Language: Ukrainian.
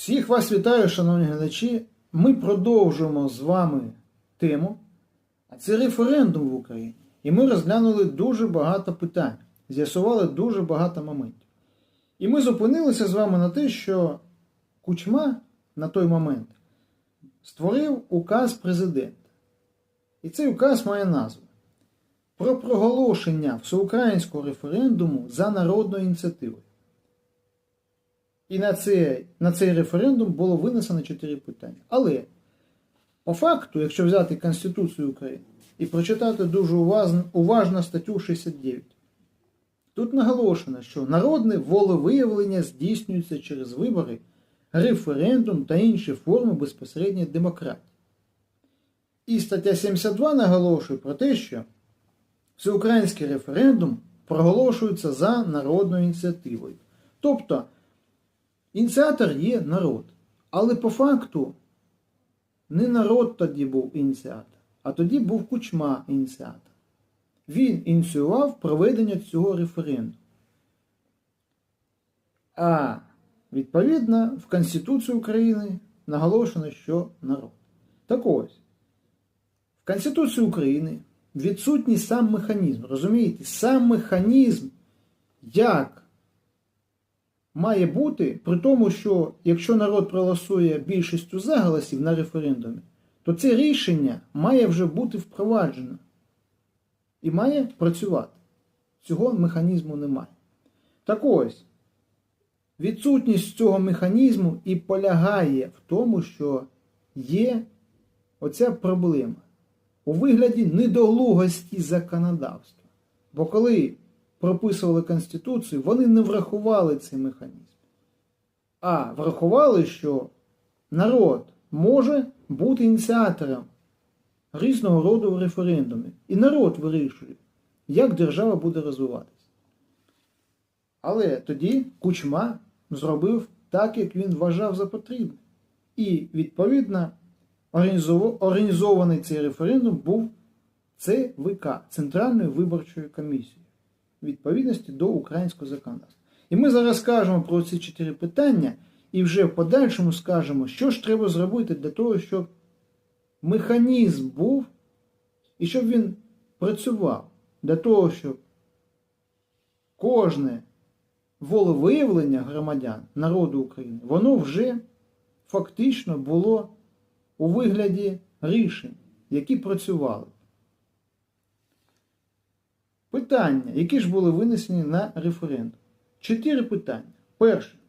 Всіх вас вітаю, шановні глядачі. Ми продовжуємо з вами тему. А це референдум в Україні. І ми розглянули дуже багато питань, з'ясували дуже багато моментів. І ми зупинилися з вами на те, що Кучма на той момент створив указ президента. І цей указ має назву про проголошення всеукраїнського референдуму за народною ініціативою. І на цей, на цей референдум було винесено чотири питання. Але по факту, якщо взяти Конституцію України і прочитати дуже уважно, уважно статтю 69, тут наголошено, що народне волевиявлення здійснюється через вибори, референдум та інші форми безпосередньої демократії. І стаття 72 наголошує про те, що всеукраїнський референдум проголошується за народною ініціативою. Тобто ініціатор є народ. Але по факту не народ тоді був ініціатор, а тоді був кучма ініціатор. Він ініціював проведення цього референдуму. А відповідно в Конституції України наголошено, що народ. Так ось, в Конституції України відсутній сам механізм. Розумієте, сам механізм, як має бути, при тому, що якщо народ проголосує більшістю за голосів на референдумі, то це рішення має вже бути впроваджено і має працювати. Цього механізму немає. Так ось, відсутність цього механізму і полягає в тому, що є оця проблема у вигляді недолугості законодавства. Бо коли прописували Конституцію, вони не врахували цей механізм. А врахували, що народ може бути ініціатором різного роду референдумів. І народ вирішує, як держава буде розвиватися. Але тоді Кучма зробив так, як він вважав за потрібне. І, відповідно, організований цей референдум був ЦВК Центральною виборчою комісією відповідності до українського законодавства. І ми зараз скажемо про ці чотири питання, і вже в подальшому скажемо, що ж треба зробити для того, щоб механізм був і щоб він працював для того, щоб кожне волевиявлення громадян народу України, воно вже фактично було у вигляді рішень, які працювали. Питання, які ж були винесені на референдум. Чотири питання. Перше.